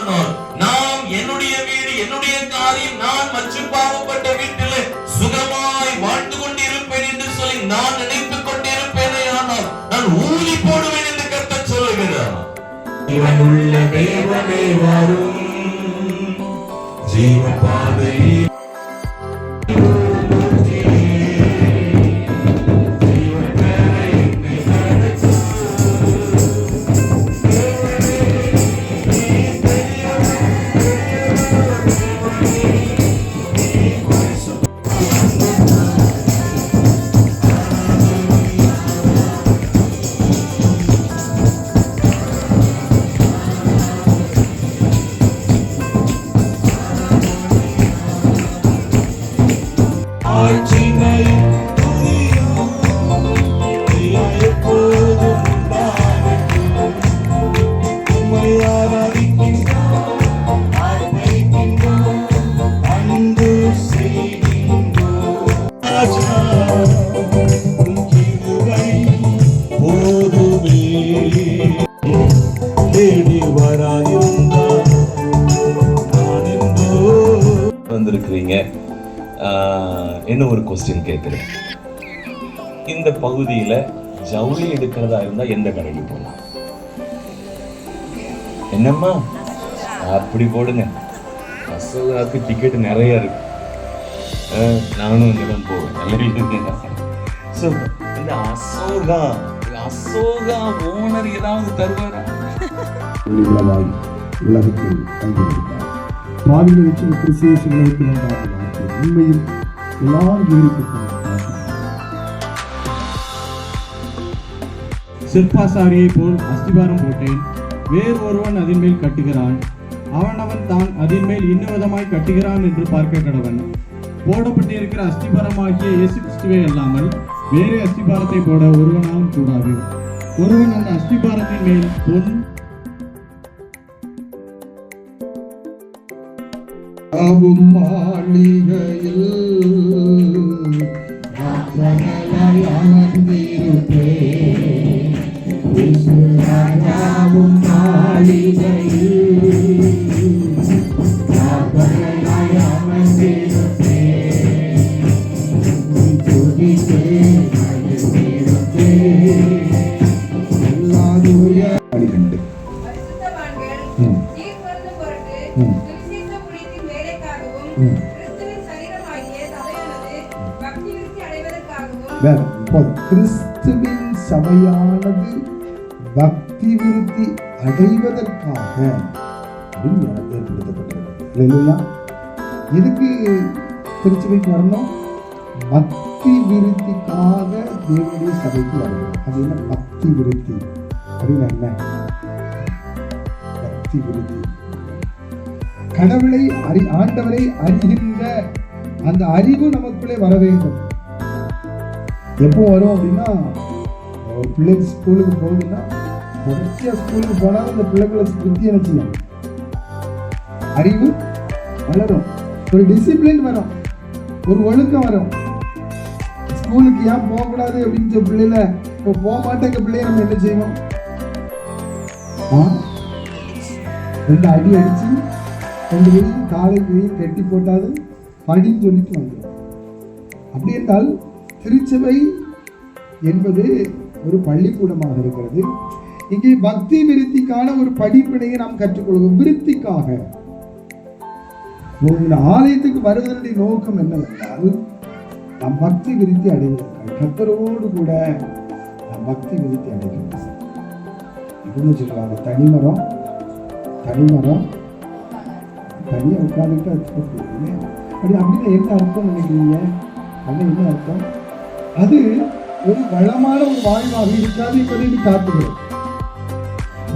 நாளே நாம் என்னுடைய வீடு என்னுடைய காரியம் நான் மற்றும் பாவப்பட்ட வீட்டில் சுகமாய் வாழ்ந்து கொண்டிருப்பேன் என்று சொல்லி நான் நினைத்துக் கொண்டிருப்பேனே ஆனால் நான் ஊழி போடுவேன் என்று கர்த்தர் சொல்லுகிறார். இவனுள்ள தேவனே வரும். ஜீவ பாதையில் Lord கொஸ்டின் கேட்குறேன் இந்த பகுதியில ஜவுளி எடுக்கிறதா இருந்தா எந்த கடைக்கு போகலாம் என்னம்மா? அப்படி போடுங்க. அசோகாவுக்கு டிக்கெட் நிறைய இருக்கு. நானும் நானும் இங்கதான் போவேன். நல்ல ஸோ இந்த அசோகா அசோகா ஓனர் ஏதாவது தருவாரா? உலகத்தில் தங்கியிருந்தார் பாவிகளை கிறிஸ்திய உலகத்தில் உண்மையில் எல்லாரும் ஜீவிக்கப்பட்ட சிற்பாசாரியை போல் அஸ்திபாரம் போட்டேன். வேறு ஒருவன் அதின் மேல் கட்டுகிறான். அவனவன் தான் அதின் மேல் இன்னுவிதமாய் கட்டுகிறான் என்று பார்க்க கடவன். போடப்பட்டிருக்கிற அஸ்திபாரமாகிய இயேசு கிறிஸ்துவே அல்லாமல் வேறு அஸ்திபாரத்தை போட ஒருவனாலும் கூடாது. ஒருவன் அந்த அஸ்திபாரத்தின் மேல் பொன் ஆவும் மாளிகையில் மாளிகையில் அடைவதற்காக அப்படின்னு ஏற்படுத்தப்பட்டிருக்கு இல்லைங்களா எதுக்கு திருச்சபைக்கு வரணும். பக்தி விருத்திக்காக தேவனுடைய சபைக்கு வரணும். அது என்ன? பக்தி விருத்தி. அப்படின்னா என்ன? பக்தி விருத்தி. கடவுளை அறி ஆண்டவரை அறிகின்ற அந்த அறிவு நமக்குள்ளே வர வேண்டும். எப்போ வரும் அப்படின்னா ஒரு பிள்ளைங்க ஸ்கூலுக்கு போகுதுன்னா தொடர்ச்சியாக ஸ்கூலுக்கு போனால் அந்த பிள்ளைகளுக்கு புத்தி என்ன அறிவு வளரும். ஒரு டிசிப்ளின் வரும். ஒரு ஒழுக்கம் வரும். ஸ்கூலுக்கு ஏன் போகக்கூடாது அப்படின்னு சொல்லி பிள்ளைல இப்போ போக மாட்டேங்க பிள்ளைய நம்ம என்ன செய்வோம்? ரெண்டு அடி அடிச்சு ரெண்டு வெயில் காலை வெயில் கட்டி போட்டாது படின்னு சொல்லிட்டு வந்துடும் அப்படி என்றால் திருச்சபை என்பது ஒரு பள்ளிக்கூடமாக இருக்கிறது. இங்கே பக்தி விருத்திக்கான ஒரு படிப்பினையை நாம் கற்றுக்கொள்வோம். விருத்திக்காக. உங்கள் ஆலயத்துக்கு வருவதனுடைய நோக்கம் என்னவென்றால் நம் பக்தி விருத்தி அடைவதற்காக கத்தரோடு கூட நம் பக்தி விருத்தி அடைகிறோம். இப்படின்னு சொல்றாங்க தனிமரம் தனிமரம் தனியாக உட்காந்துட்டு வச்சுக்கோங்க அப்படி அப்படின்னா என்ன அர்த்தம் நினைக்கிறீங்க? அது என்ன அர்த்தம்? அது ஒரு வளமான ஒரு வாழ்வாக இருக்காது என்பதை இது காட்டுகிறது.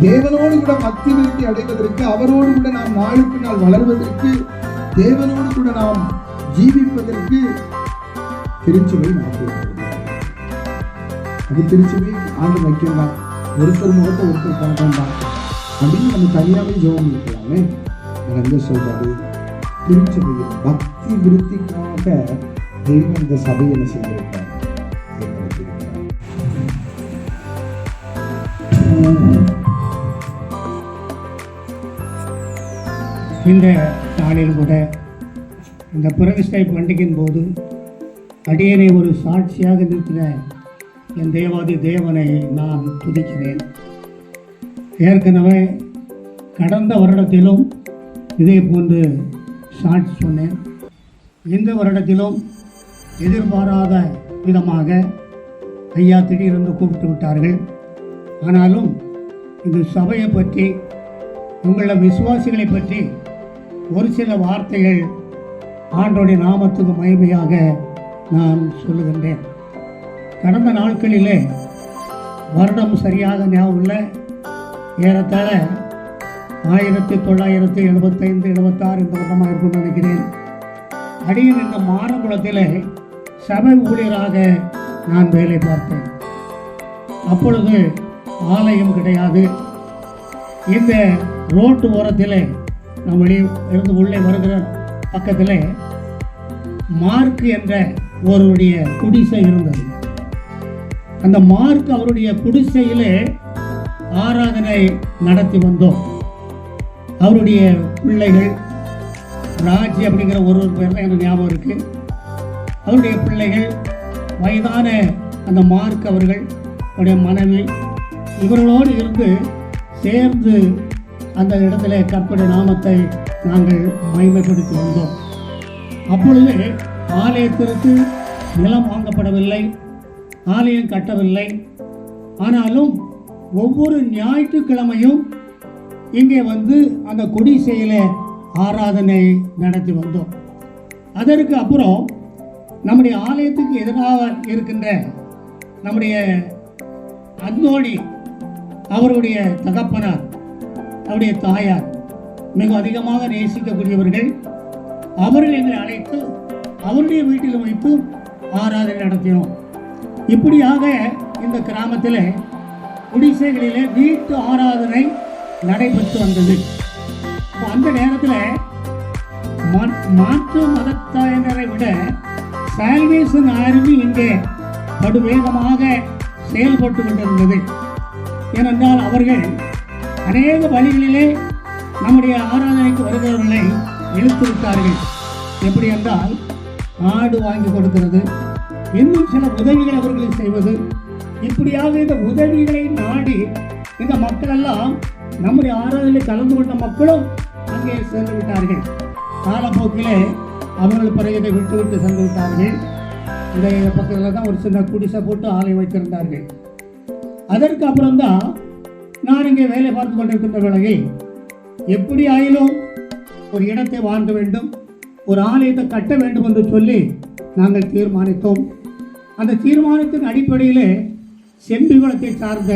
தேவனோடு கூட பக்தி விருத்தி அடைவதற்கு அவரோடு கூட நாம் நாளுக்கு நாள் வளர்வதற்கு தேவனோடு கூட நாம் ஜீவிப்பதற்கு திருச்சுவை அது திருச்சுவை ஆண்டு வைக்கலாம். ஒருத்தர் முகத்தை ஒருத்தர் பார்க்க அப்படின்னு நம்ம தனியாகவே ஜெபம் இருக்கலாமே அது சொல்றாரு திருச்சபையில் பக்தி விருத்திக்காக தெய்வம் இந்த சபையை என்ன செய்திருக்கார் இந்த நாளில் கூட இந்த பிரதிஷ்டை பண்டிகையின் போது அடியனை ஒரு சாட்சியாக நிறுத்தின என் தேவாதி தேவனை நான் துதிக்கிறேன். ஏற்கனவே கடந்த வருடத்திலும் இதே போன்று சாட்சி சொன்னேன். இந்த வருடத்திலும் எதிர்பாராத விதமாக ஐயா திடீரென்று கூப்பிட்டு விட்டார்கள். ஆனாலும் இந்த சபையை பற்றி உங்கள விசுவாசிகளை பற்றி ஒரு சில வார்த்தைகள் ஆண்டோடைய நாமத்துக்கு மகிமையாக நான் சொல்லுகின்றேன். கடந்த நாட்களிலே வருடம் சரியாக ஞாபகம் இல்லை. ஏறத்தாழ ஆயிரத்தி தொள்ளாயிரத்தி எழுபத்தைந்து எழுபத்தாறு இந்த வருடமாக இருக்கும்னு நினைக்கிறேன். அடியில் இந்த மாரகுளத்தில் சபை ஊழியராக நான் வேலை பார்த்தேன். அப்பொழுது ஆலயம் கிடையாது. இந்த ரோட்டு ஓரத்தில் நம்ம வெளியே இருந்து உள்ளே வருகிற பக்கத்திலே மார்க் என்ற ஒருவருடைய குடிசை இருந்தது. அந்த மார்க் அவருடைய குடிசையிலே ஆராதனை நடத்தி வந்தோம். அவருடைய பிள்ளைகள் ராஜி அப்படிங்கிற ஒரு ஒரு பேர் தான் எனக்கு ஞாபகம் இருக்கு. அவருடைய பிள்ளைகள் வயதான அந்த மார்க் அவர்கள் அவருடைய மனைவி இவர்களோடு இருந்து சேர்ந்து அந்த இடத்துல கர்த்தருடைய நாமத்தை நாங்கள் மகிமைப்படுத்தி வந்தோம் அப்பொழுது ஆலயத்திற்கு நிலம் வாங்கப்படவில்லை ஆலயம் கட்டவில்லை. ஆனாலும் ஒவ்வொரு ஞாயிற்றுக்கிழமையும் இங்கே வந்து அந்த கொடிசையில ஆராதனை நடத்தி வந்தோம். அதற்கு அப்புறம் நம்முடைய ஆலயத்துக்கு எதிராக இருக்கின்ற நம்முடைய அந்தோணி அவருடைய தகப்பனார் அவருடைய தாயார் மிக அதிகமாக நேசிக்கக்கூடியவர்கள். அவர்கள் எங்களை அழைத்து அவருடைய வீட்டில் வைத்து ஆராதனை நடத்தினோம். இப்படியாக இந்த கிராமத்தில் குடிசைகளிலே வீட்டு ஆராதனை நடைபெற்று வந்தது. அந்த நேரத்தில் மாற்று மதத்தினரை விட சால்வேஷன் ஆர்மி இங்கே படுவேகமாக செயல்பட்டு கொண்டிருந்தது. ஏனென்றால் அவர்கள் அநேக வழிகளிலே நம்முடைய ஆராதனைக்கு வருகிறவர்களை இழுத்து விட்டார்கள். எப்படி என்றால் ஆடு வாங்கி கொடுக்கிறது இன்னும் சில உதவிகள் அவர்களை செய்வது. இப்படியாக இந்த உதவிகளை நாடி இந்த மக்கள் எல்லாம் நம்முடைய ஆராதனையில் கலந்து கொண்ட மக்களும் அங்கே சென்று விட்டார்கள். காலப்போக்கிலே அவர்கள் பிறகு இதை விட்டு விட்டு சென்று விட்டார்கள். இந்த பக்கத்தில் தான் ஒரு சின்ன குடிசை போட்டு ஆலை வைத்திருந்தார்கள். அதற்கு அப்புறம் தான் நான் இங்கே வேலை பார்த்து கொண்டிருக்கின்ற வேளையில் எப்படி ஆயிலும் ஒரு இடத்தை வாங்க வேண்டும் ஒரு ஆலயத்தை கட்ட வேண்டும் என்று சொல்லி நாங்கள் தீர்மானித்தோம். அந்த தீர்மானத்தின் அடிப்படையிலே செம்பிகுளத்தை சார்ந்த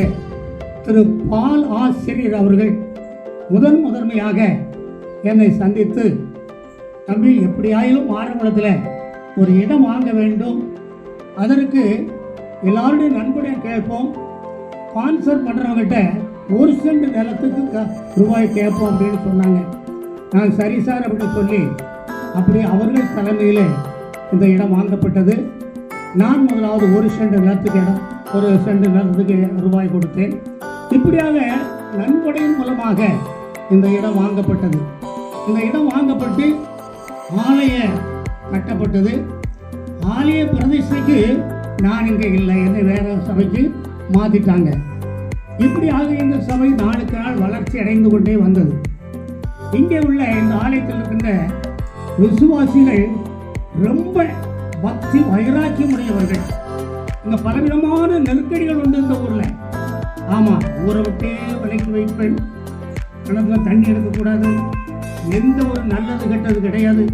திரு பால் ஆசிரியர் அவர்கள் முதன் முதன்மையாக என்னை சந்தித்து தம்பி எப்படியாயிலும் ஆரம்பத்தில் ஒரு இடம் வாங்க வேண்டும். அதற்கு எல்லாருடைய நண்பனையும் கேட்போம். ஸ்பான்சர் பண்ணுறவங்ககிட்ட ஒரு சென்ட் நிலத்துக்கு ரூபாய் கேட்போம் அப்படின்னு சொன்னாங்க. நான் சரி சார் அப்படின்னு சொல்லி அப்படி அவர்கள் தலைமையில் இந்த இடம் வாங்கப்பட்டது. நான் முதலாவது ஒரு சென்ட் நிலத்துக்கு இடம் ஒரு சென்ட் நிலத்துக்கு ரூபாய் கொடுத்தேன். இப்படியாக நன்கொடையின் மூலமாக இந்த இடம் வாங்கப்பட்டது. இந்த இடம் வாங்கப்பட்டு ஆலய கட்டப்பட்டது. ஆலய பிரதிஷ்டைக்கு நான் இங்கே இல்லை என்னை வேற சபைக்கு மாற்றிட்டாங்க இப்படியாக இந்த சபை நாளுக்கு நாள் வளர்ச்சி அடைந்து கொண்டே வந்தது. இங்கே உள்ள இந்த ஆலயத்தில் இருக்கின்ற விசுவாசிகள் ரொம்ப பக்தி வைராக்கியம் உடையவர்கள் இங்க பலவிதமான நெருக்கடிகள் உண்டு இந்த ஊர்ல. ஆமா ஊரை விட்டே விலைக்கு வைப்பேன். கிணத்துல தண்ணி எடுக்கக்கூடாது எந்த ஒரு நல்லது கெட்டது கிடையாது.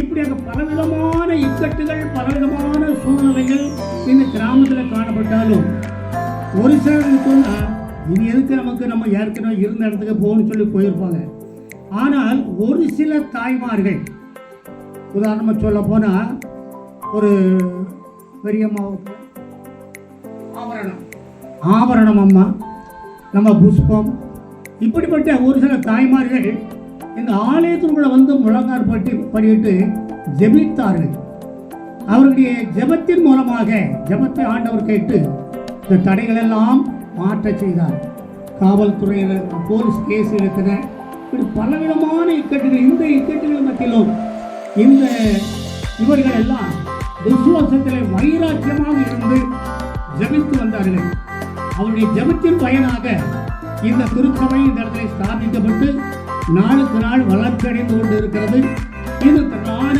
இப்படியாக பலவிதமான இக்கட்டுகள் பலவிதமான சூழ்நிலைகள் இந்த கிராமத்தில் காணப்பட்டாலும் ஒரு சிலருக்கு சொன்னால் இது எதுக்கு நமக்கு நம்ம ஏற்கனவே இருந்த இடத்துக்கு போகணும்னு சொல்லி போயிருப்பாங்க? ஆனால் ஒரு சில தாய்மார்கள் உதாரணமாக சொல்ல போனால் ஒரு பெரியம்மாவுக்கு ஆபரணம். ஆபரணம் அம்மா. நம்ம புஷ்பம். இப்படிப்பட்ட ஒரு சில தாய்மார்கள் இந்த ஆலயத்திற்குள்ள வந்து முழங்கார் பட்டி படியிட்டு ஜெபித்தார்கள். அவருடைய ஜெபத்தின் மூலமாக ஜெபத்தை ஆண்டவர் கேட்டு இந்த தடைகள் எல்லாம் மாற்ற செய்தார். காவல்துறையினர் போலீஸ் கேஸ் எடுக்கிற இப்படி பலவிதமான இக்கட்டுகள் இந்த இக்கட்டுகள் மத்தியிலும் இந்த இவர்கள் எல்லாம் விசுவாசத்தில் வைராக்கியமாக இருந்து ஜபித்து வந்தார்கள். அவருடைய ஜபத்தின் பயனாக இந்த திருச்சபை இந்த இடத்துல ஸ்தாபிக்கப்பட்டு நாளுக்கு நாள் வளர்ச்சி அடைந்து கொண்டு இருக்கிறது இது திரளான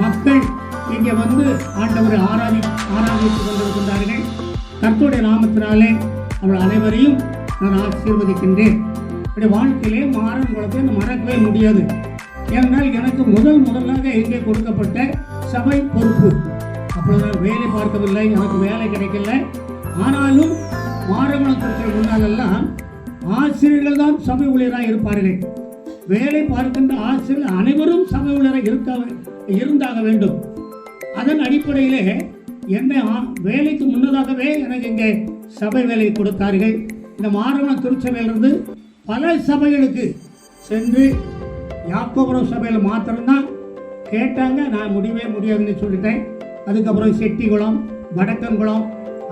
மக்கள் இங்கே வந்து ஆண்டவரை ஆராதி ஆராதித்துக் கொண்டிருக்கின்றார்கள். கர்த்தருடைய நாமத்தினாலே அவள் அனைவரையும் நான் ஆசீர்வதிக்கின்றேன். என்னுடைய வாழ்க்கையிலே மாறன் குளத்தை மறக்கவே முடியாது. ஏனென்றால் எனக்கு முதல் முதலாக இங்கே கொடுக்கப்பட்ட சபை பொறுப்பு. அப்பொழுது நான் வேலை பார்க்கவில்லை எனக்கு வேலை கிடைக்கல. ஆனாலும் மாறகுணத்திற்கு முன்னாலெல்லாம் ஆசிரியர்கள் தான் சபை ஊழியராக இருப்பார்கள். வேலை பார்க்கின்ற ஆசிரியர் அனைவரும் சபை ஊழியராக இருக்க இருந்தாக வேண்டும். அதன் அடிப்படையிலே என்னை ஆ- வேலைக்கு முன்னதாகவே எனக்கு இங்கே சபை வேலை கொடுத்தார்கள். இந்த மாறவன திருச்சபையிலிருந்து பல சபைகளுக்கு சென்று யாக்கோபுரம் சபையில் மாத்திரம்தான் கேட்டாங்க. நான் முடியவே முடியாதுன்னு சொல்லிட்டேன். அதுக்கப்புறம் செட்டிகுளம் வடக்கங்குளம்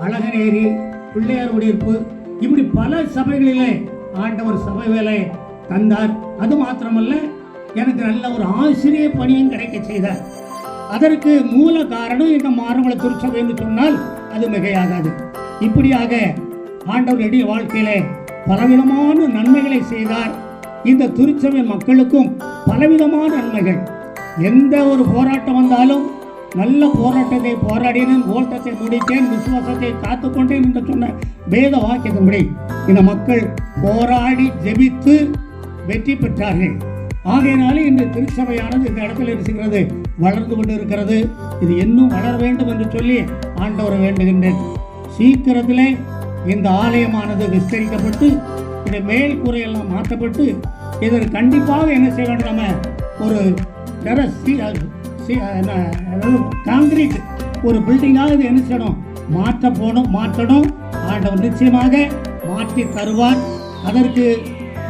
அழகநேரி பிள்ளையார் குடியிருப்பு இப்படி பல சபைகளிலே ஆண்டவர் சபை வேலை தந்தார். அது மாத்திரமல்ல எனக்கு நல்ல ஒரு ஆசிரிய பணியும் கிடைக்க செய்தார். அதற்கு மூல காரணம் இந்த மாறுமல திருச்சபை என்று சொன்னால் அது மிகையாகாது. இப்படியாக ஆண்டவர் எளிய பலவிதமான நன்மைகளை செய்தார். இந்த திருச்சபை மக்களுக்கும் பலவிதமான நன்மைகள். எந்த ஒரு போராட்டம் வந்தாலும் நல்ல போராட்டத்தை போராடினேன் ஓட்டத்தை முடித்தேன் விசுவாசத்தை காத்துக்கொண்டேன் என்று சொன்ன வேத வாக்கியத்தின்படி இந்த மக்கள் போராடி ஜெபித்து வெற்றி பெற்றார்கள். ஆகையினாலே இந்த திருச்சபையானது இந்த இடத்துல இருக்கிறது வளர்ந்து கொண்டு இருக்கிறது. இது இன்னும் வளர வேண்டும் என்று சொல்லி ஆண்டவரை வேண்டுகின்றேன். சீக்கிரத்திலே இந்த ஆலயமானது விஸ்தரிக்கப்பட்டு இந்த மேல் கூரையெல்லாம் மாற்றப்பட்டு இதற்கு கண்டிப்பாக என்ன செய்ய வேண்டும்? நம்ம ஒரு டெரஸ் காங்கிரீட் ஒரு பில்டிங்காக இது என்ன செய்யணும்? மாற்ற போகணும் மாற்றணும். ஆண்டவர் நிச்சயமாக மாற்றி தருவார். அதற்கு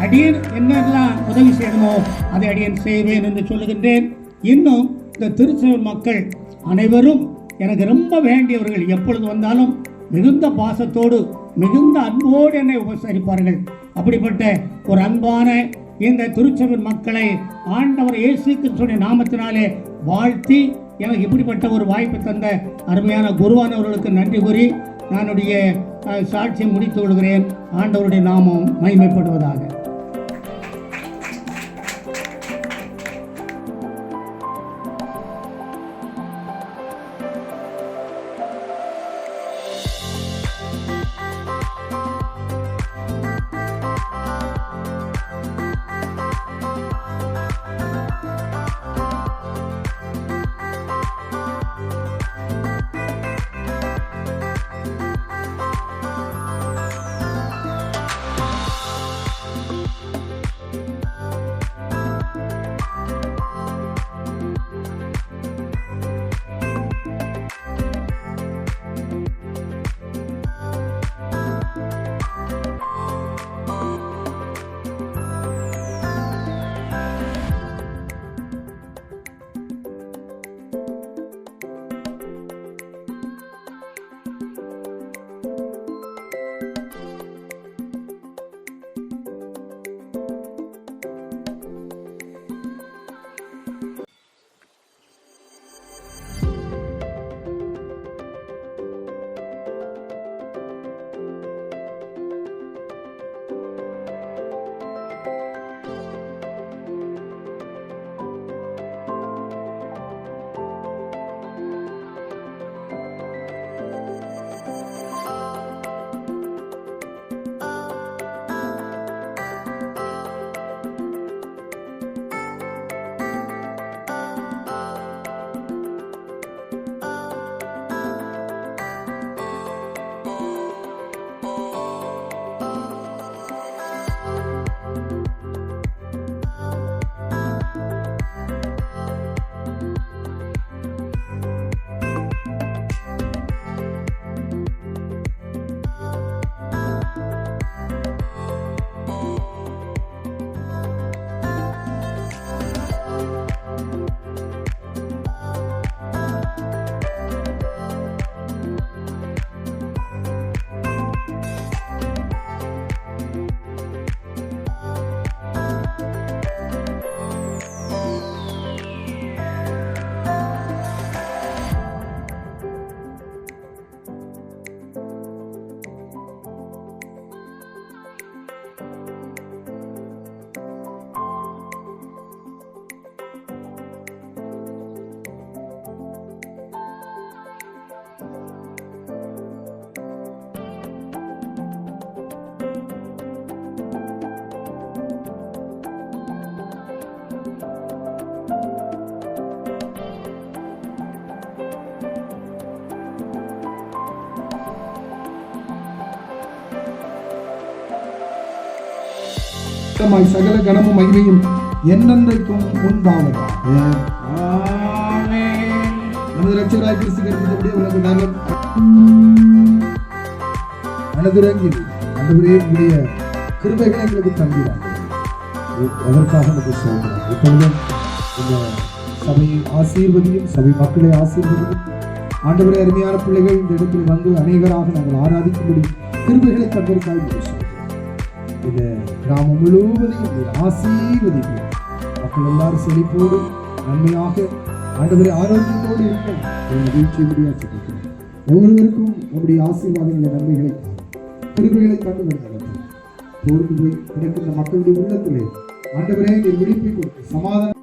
அடியன் என்னெல்லாம் உதவி செய்யணுமோ அதை அடியன் செய்வேன் என்று சொல்லுகின்றேன். இன்னும் இந்த திருச்செந்தூர் மக்கள் அனைவரும் எனக்கு ரொம்ப வேண்டியவர்கள். எப்பொழுது வந்தாலும் மிகுந்த பாசத்தோடு மிகுந்த அன்போடு என்னை உபசரிப்பார்கள். அப்படிப்பட்ட ஒரு அன்பான இந்த திருச்செந்தூர் மக்களை ஆண்டவர் இயேசு கிறிஸ்துவின் நாமத்தினாலே வாழ்த்தி எனக்கு இப்படிப்பட்ட ஒரு வாய்ப்பு தந்த அருமையான குருவானவர்களுக்கு நன்றி கூறி நானுடைய சாட்சியை முடித்து கொள்கிறேன். ஆண்டவருடைய நாமம் மகிமைப்படுவதாக. சுத்தமாய் சகல கனமும் மகிமையும் என்னென்றைக்கும் உண்டாவதாக. நமது ரட்சகராய் கிறிஸ்து கருத்தபடி உனக்கு நாங்கள் மனதுரங்கி அன்றுவரே உடைய கிருபைகளை எங்களுக்கு தந்திராங்க அதற்காக நமக்கு சொல்கிறோம் இப்பொழுதும் இந்த சபையை ஆசீர்வதியும் சபை மக்களை ஆசீர்வதியும் ஆண்டவரே அருமையான பிள்ளைகள் இந்த இடத்தில் வந்து அநேகராக நாங்கள் ஆராதிக்கும்படி கிருபைகளை சொல்கிறோம். இந்த கிராமம் முழுவதையும் நீர் மக்கள் எல்லாரும் செழிப்போடு நன்மையாக ஆண்டவரை ஆரோக்கியத்தோடு இருக்க நிகழ்ச்சி முடியாது ஒவ்வொருவருக்கும் உங்களுடைய ஆசீர்வாதங்களை நன்மைகளை கிருபைகளை கண்டு வருகிறது தோர்ந்து போய் கிடக்கின்ற மக்களுடைய உள்ளத்திலே ஆண்டவரே நீர் விழிப்பை கொடுத்து சமாதானம்